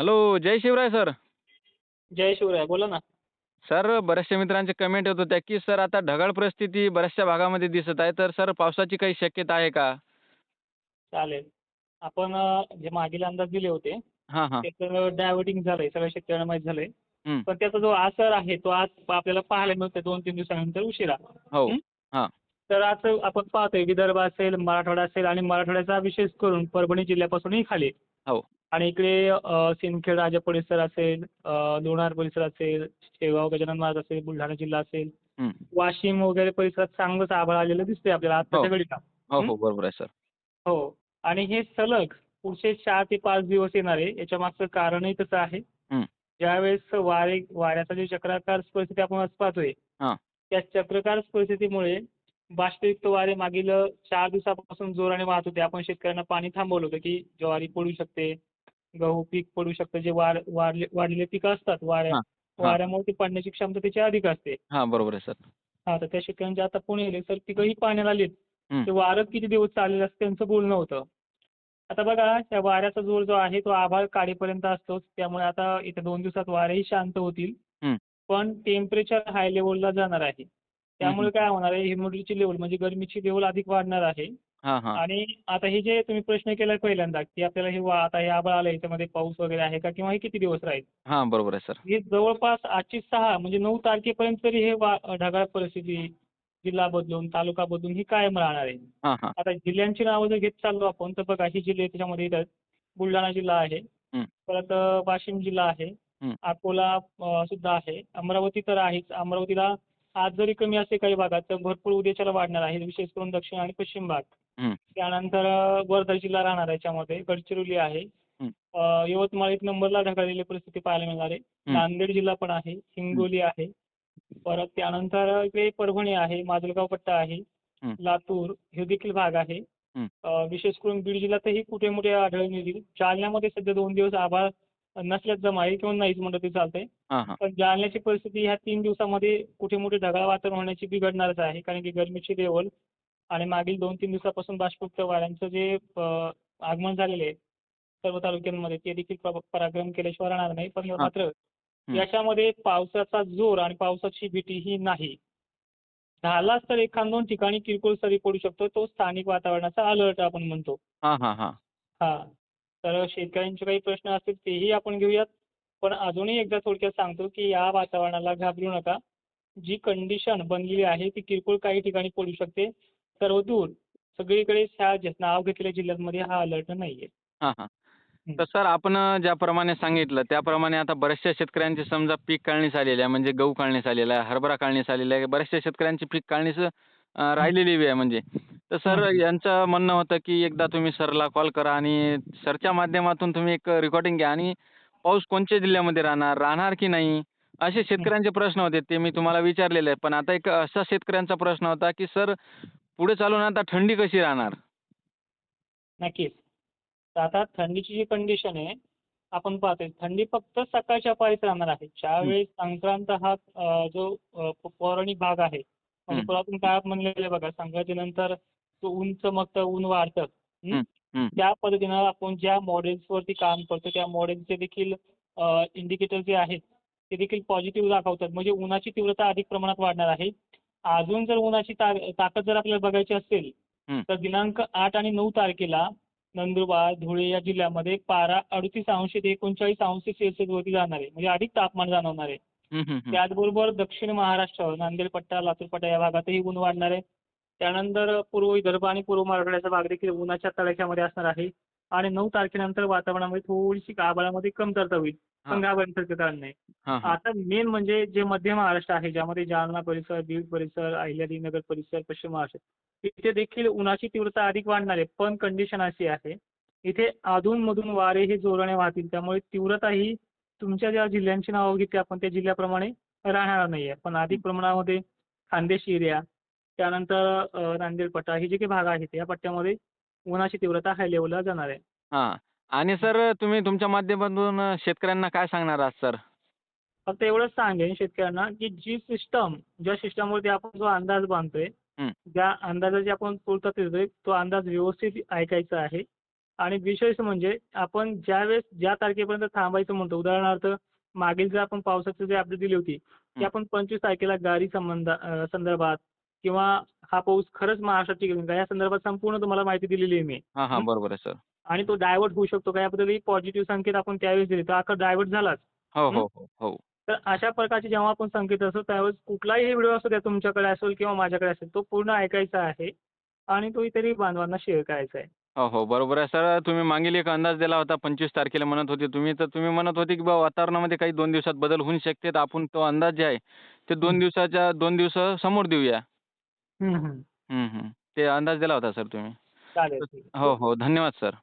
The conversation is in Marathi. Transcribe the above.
हॅलो जय शिवराय सर जय शिवराय बोला ना. सर बऱ्याचशा मित्रांचे कमेंट येत होत्या की सर आता ढगाळ परिस्थिती बऱ्याचशा भागामध्ये दिसत आहे. तर सर पावसाची काही शक्यता आहे का? चालेल. आपण अ, जे मागील अंदाज दिले होते हां हां. त्याचं डायव्हर्टिंग झालंय सगळ्या शेतकऱ्यांना माहीत झालंय. हं. पण त्याचा जो असर आहे तो आज आपल्याला पाहायला मिळतोय दोन तीन दिवसानंतर उशिरा. हो हं? हां. तर आज आपण पाहतोय विदर्भ असेल मराठवाडा असेल आणि मराठवाड्याचा विशेष करून परभणी जिल्ह्यापासूनही खाली. हो. आणि इकडे सिंदखेड राजा परिसर असेल लोणार परिसर असेल शेगाव गजानन महाराज असेल बुलढाणा जिल्हा असेल. वाशिम वगैरे परिसरात चांगलंच आभाळ आलेलं दिसतंय आपल्याला आत्ताच्या हो. घडीला हो हं? बरोबर आहे सर हो आणि हे सलग पुढचे चार ते पाच दिवस येणार आहे याच्या मागचं कारणही तसं आहे. ज्यावेळेस वारे वाऱ्याचा जे चक्राकार परिस्थिती आपण आज पाहतोय हां त्या चक्राकार परिस्थितीमुळे बाष्पयुक्त वारे मागील चार दिवसापासून जोराने वाहत होते आपण शेतकऱ्यांना पाणी थांबवलं होतं की ज्वारी पडू शकते गहू पीक पडू शकतं जे वाढलेले पिकं असतात वाऱ्या वाऱ्यामुळे ती पडण्याची क्षमता त्याची अधिक असते. हां बरोबर आहे सर. हा तर त्या शेतकऱ्यांचे आता पुणे येईल सर पिकंही पाण्याला आलीत. ते वारं किती दिवस चाललेलं असतं त्यांचं बोलणं होतं. आता बघा त्या वाऱ्याचा जोर जो आहे तो आभाळ काढेपर्यंत असतोच. त्यामुळे आता येत्या दोन दिवसात वारेही शांत होतील. पण टेम्परेचर हाय लेवलला जाणार आहे. त्यामुळे. काय होणार आहे ह्युमिडिटीची लेवल म्हणजे गरमीची लेवल अधिक वाढणार आहे. आणि आता हे जे तुम्ही प्रश्न केला पहिल्यांदा की आपल्याला हे वा आता हे आभाळ आलं याच्यामध्ये पाऊस वगैरे आहे का किंवा हे किती दिवस राहील? हां बरोबर आहे सर. हे जवळपास आजची सहा म्हणजे नऊ तारखेपर्यंत तरी हे ढगाळ परिस्थिती जिल्हा बदलून तालुका बदलून ही कायम राहणार आहे. आता जिल्ह्यांची नावं जर घेत चाललो आपण तर बघा ही जिल्हे त्याच्यामध्ये येतात. बुलढाणा जिल्हा आहे. परत वाशिम जिल्हा आहे. अकोला सुद्धा आहे. अमरावती तर आहेच. अमरावतीला आज जरी कमी असते काही भागात तर भरपूर उद्याच्याला वाढणार आहे. विशेष करून दक्षिण आणि पश्चिम भाग. त्यानंतर वर्धा जिल्हा राहणार आहे याच्यामध्ये. गडचिरोली आहे. यवतमाळ एक नंबरला ढगाळलेली परिस्थिती पाहायला मिळणार आहे. नांदेड जिल्हा पण आहे. हिंगोली आहे. परत त्यानंतर इकडे परभणी आहे. माजलगाव पट्टा आहे. लातूर हे देखील भाग आहे. विशेष करून बीड जिल्ह्यातही कुठे मोठे आढळून येतील जालन्यामध्ये सध्या दोन दिवस आभाळ नसल्याच जमा आहे किंवा नाहीच म्हणलं तरी चालतंय. पण जालन्याची परिस्थिती ह्या तीन दिवसामध्ये कुठे मोठे ढगाळ वातावरण होण्याची बिघडणारच आहे. कारण की गरमीची लेवल आणि मागील दोन तीन दिवसापासून बाष्पयुक्त वाऱ्यांचं जे आगमन झालेले आहे सर्व तालुक्यांमध्ये ते देखील प्र- पराक्रम केल्याशिवाय राहणार नाही. पण. मात्र. याच्यामध्ये पावसाचा जोर आणि पावसाची भीती ही नाही. झालाच तर एखाद दोन ठिकाणी किरकोळ सरी पडू शकतो. तो स्थानिक वातावरणाचा अलर्ट आपण म्हणतो. हा तर शेतकऱ्यांचे काही प्रश्न असतील तेही आपण घेऊयात. पण अजूनही एकदा थोडक्यात सांगतो की या वातावरणाला घाबरू नका. जी कंडिशन बनलेली आहे ती किरकोळ काही ठिकाणी पडू शकते. सर्वदूर सगळीकडे ह्या नाव घेतलेल्या जिल्ह्यांमध्ये हा अलर्ट नाहीये. हां हां. हं. तर सर आपण ज्याप्रमाणे सांगितलं त्याप्रमाणे आता बऱ्याचशा शेतकऱ्यांची समजा पीक काढणीस आलेली आहे म्हणजे गहू काढणीस आलेला आहे हरभरा काढणीस आलेला आहे बऱ्याचशा शेतकऱ्यांची पीक काढणीस राहिलेली बी आहे म्हणजे. तर सर. यांचं म्हणणं होतं की एकदा तुम्ही सरला कॉल करा आणि सरच्या माध्यमातून तुम्ही एक रेकॉर्डिंग घ्या आणि पाऊस कोणत्या जिल्ह्यामध्ये राहणार राहणार की नाही असे शेतकऱ्यांचे प्रश्न होते ते मी तुम्हाला विचारलेले आहे पण आता एक असा शेतकऱ्यांचा प्रश्न होता की सर पुढे चालून आता थंडी कशी राहणार? नक्कीच. तर आता थंडीची जी कंडिशन आहे आपण पाहतोय थंडी फक्त सकाळच्या पाळीत राहणार आहे. ज्यावेळेस संक्रांत हा अ, जो अ, पौराणिक भाग आहे म्हणजे. पुरातन काळात म्हणलेलं आहे बघा संक्रांतीनंतर तो ऊन चमकतं ऊन वाढतं. त्या पद्धतीनं आपण ज्या मॉडेल्सवरती काम करतो त्या मॉडेल्सचे देखील इंडिकेटर जे आहेत ते देखील पॉझिटिव्ह दाखवतात. म्हणजे उन्हाची तीव्रता अधिक प्रमाणात वाढणार आहे. अजून जर उन्हाची ताकद जर आपल्याला बघायची असेल. तर दिनांक आठ आणि नऊ तारखेला नंदुरबार धुळे या जिल्ह्यामध्ये पारा अडतीस अंश ते एकोणचाळीस अंश सेल्सिअसवरती जाणार आहे म्हणजे अधिक तापमान जाणवणार आहे. त्याचबरोबर दक्षिण महाराष्ट्र नांदेड पट्टा लातूर पट्टा या भागातही ऊन वाढणार आहे त्यानंतर पूर्व विदर्भ आणि पूर्व मराठवाड्याचा भाग देखील उन्हाच्या तडाख्यामध्ये असणार आहे आणि नऊ तारखेनंतर वातावरणामध्ये थोडीशी आभाळामध्ये कमतरता होईल. पण. घाबरण्यासारखं कारण नाही. आता मेन म्हणजे जे मध्य महाराष्ट्र आहे ज्यामध्ये जालना परिसर बीड परिसर अहिल्यानगर परिसर पश्चिम महाराष्ट्र इथे देखील उन्हाची तीव्रता अधिक वाढणार आहे. पण कंडिशन अशी आहे इथे अधूनमधून वारे हे जोराने वाहतील. त्यामुळे तीव्रता ही तुमच्या ज्या जिल्ह्यांची नावं घेतली आपण त्या जिल्ह्याप्रमाणे राहणार नाही आहे. पण अधिक प्रमाणामध्ये खानदेश एरिया त्यानंतर नांदेड पट्टा हे जे काही भाग आहेत या पट्ट्यामध्ये उन्हाची तीव्रता हाय लेवलला जाणार आहे हां आणि सर तुम्ही तुमच्या माध्यमातून शेतकऱ्यांना काय सांगणार आहात सर फक्त एवढंच सांगेन शेतकऱ्यांना की जी सिस्टम ज्या सिस्टमवरती आपण जो अंदाज बांधतोय. ज्या अंदाजाची आपण पूर्तता देतोय तो अंदाज व्यवस्थित ऐकायचा आहे आणि विशेष म्हणजे आपण ज्यावेळेस ज्या तारखेपर्यंत थांबायचं म्हणतो उदाहरणार्थ मागील जे आपण पावसाची जी अपडेट दिली होती ती. आपण पंचवीस तारखेला गाडी संबंध संदर्भात किंवा हा पाऊस खरंच महाराष्ट्रात टिकेल का या संदर्भात संपूर्ण तुम्हाला माहिती दिलेली आहे मी. हां हां? बरोबर आहे सर. आणि तो डायव्हर्ट होऊ शकतो का? याबद्दलही पॉझिटिव्ह संकेत आपण त्यावेळेस दिले. तर अख्खा डायव्हर्ट झालाच. हो हं? हो? हो तर अशा प्रकारचे जेव्हा आपण संकेत असतो त्यावेळेस कुठलाही व्हिडिओ असो त्या तुमच्याकडे असेल किंवा माझ्याकडे असेल तो पूर्ण ऐकायचा आहे आणि तो इतरही बांधवांना शेअर करायचा आहे. हो हो बरोबर आहे सर. तुम्ही मागील एक अंदाज दिला होता पंचवीस तारखेला म्हणत होते तुम्ही. तर तुम्ही म्हणत होते की बा वातावरणामध्ये काही दोन दिवसात बदल होऊ शकते तर आपण तो अंदाज जे आहे ते दोन. दिवसाच्या दोन दिवस समोर देऊया. हं, हं. हं, हं. ते अंदाज दिला होता सर तुम्ही चालेल. हो हो धन्यवाद सर